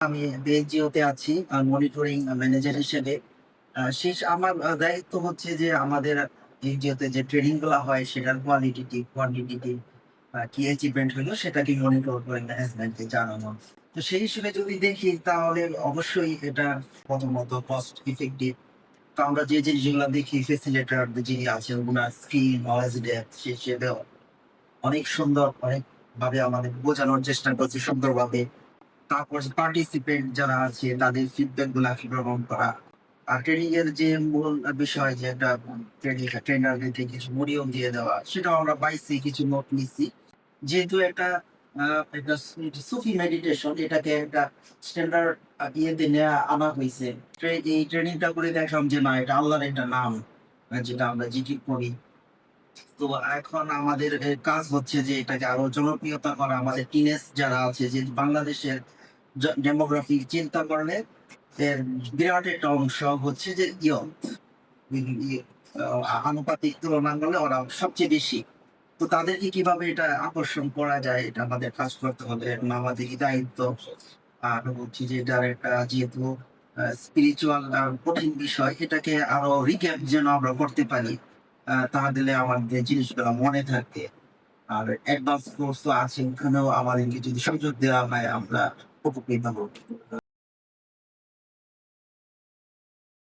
আমি বেলজিওতে আছি monitoring manager হিসেবে। শেষ আমার দায়িত্ব হচ্ছে যে আমাদের এনজিওতে যে ট্রেনিংগুলো হয়, সেটার কোয়ালিটি কোয়ান্টিটি কি অ্যাচিভমেন্ট হলো, সেটাকে মনিটর করে ম্যানেজমেন্টকে জানানো। তো সেই হিসেবে যদি দেখি, তাহলে অবশ্যই এটা প্রথমত কস্ট ইফেক্টিভ তো আমরা যে জিনিসগুলো দেখি ফেসিলেটার যিনি আছেন, ওনার স্কিল নলেজ ডেপথ সে অনেক সুন্দর অনেক ভাবে আমাদের বোঝানোর চেষ্টা করছে সুন্দরভাবে। তারপর পার্টিসিপেন্ট যারা আছে, তাদের ফিডব্যাকগুলা গ্রহণ করা? আর ট্রেনিং এর যে মূল বিষয় যে একটা ট্রেনিং ট্রেনারদেরকে কিছু মরিয়ম দিয়ে দেওয়া, সেটাও আমরা পাইছি কিছু নোট নিচ্ছি যেহেতু একটা একটা সুফি মেডিটেশন এটাকে একটা স্ট্যান্ডার্ড ইয়েতে নেওয়া আনা হয়েছে এই ট্রেনিংটা করে দেখলাম যে না, এটা আল্লাহর একটা নাম যেটা আমরা জিকির করি। তো এখন আমাদের কাজ হচ্ছে যে এটাকে আরও জনপ্রিয়তা করা। আমাদের টিনেজ যারা আছে, যে বাংলাদেশের ডেমোগ্রাফি চিন্তা করলে এর বিরাট একটা অংশ হচ্ছে যে আনুপাতিক তুলনা করলে ওরা সবচেয়ে বেশি। তো তাদেরকে কীভাবে এটা আকর্ষণ করা যায়, এটা আমাদের কাজ করতে হবে এবং আমাদেরই দায়িত্ব। আর হচ্ছে যে এটার একটা যেহেতু স্পিরিচুয়াল কঠিন বিষয়, এটাকে আরও রিক্যাপ যেন আমরা করতে পারি তাহলে আমাদের জিনিসগুলো মনে থাকে। আর অ্যাডভান্স কোর্স তো আছে ওখানেও আমাদেরকে যদি সুযোগ দেওয়া হয়, আমরা উপকৃত হব